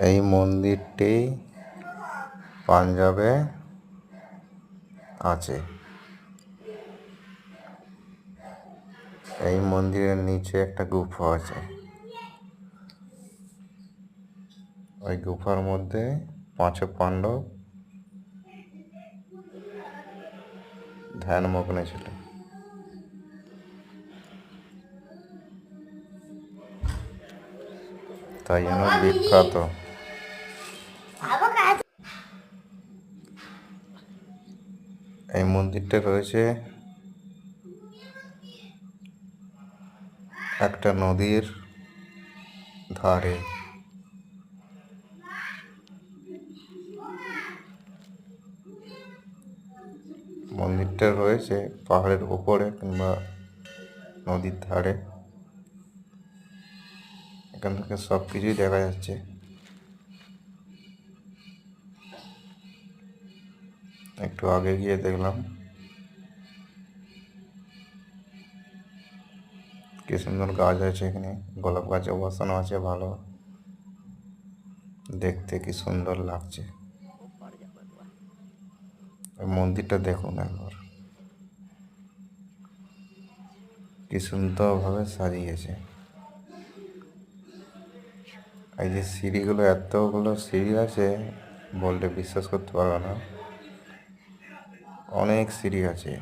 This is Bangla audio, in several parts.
এই মন্দিরটি পাঞ্জাবে আছে। এই মন্দিরের নিচে একটা গুফা আছে। ওই গুফার মধ্যে পাঁচ পাণ্ডব ধ্যানমগ্ন ছিল। তাই জন্য বিখ্যাত। এই মন্দিরটা রয়েছে। একটা নদীর ধারে। মন্দিরটা রয়েছে পাহাড়ের ওপরে কিংবা নদীর ধারে। এখান থেকে সব কিছুই দেখা যাচ্ছে। একটু আগে গিয়ে দেখলাম। কি সুন্দর গাছ আছে এখানে। গোলাপ গাছে বসানো আছে, ভালো। দেখতে কি সুন্দর লাগছে। মন্দিরটা দেখুন একবার। কি সুন্দরভাবে সাজিয়েছে। এই যে সিঁড়িগুলো, এতগুলো সিঁড়ি আছে বললে বিশ্বাস করতে পারবে না। অনেক সিঁড়ি আছে।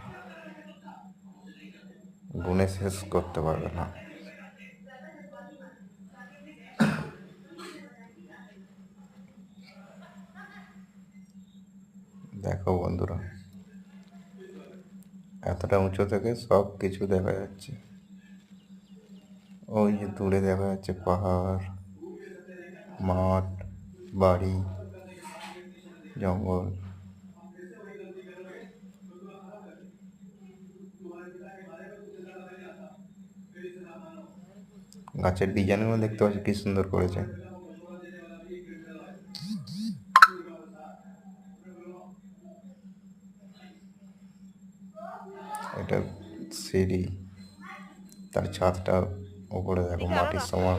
গুনে শেষ করতে পারবে না। দেখো বন্ধুরা, এতটা উঁচু থেকে সব কিছু দেখা যাচ্ছে। ওই যে দূরে দেখা যাচ্ছে পাহাড়, মাঠ, বাড়ি, জঙ্গল। গাছের ডিজাইনগুলো দেখতে পাচ্ছি, কি সুন্দর করেছে। এটা সিঁড়ি, তার ছাদটা উপরে দেখো, মাটির সমান।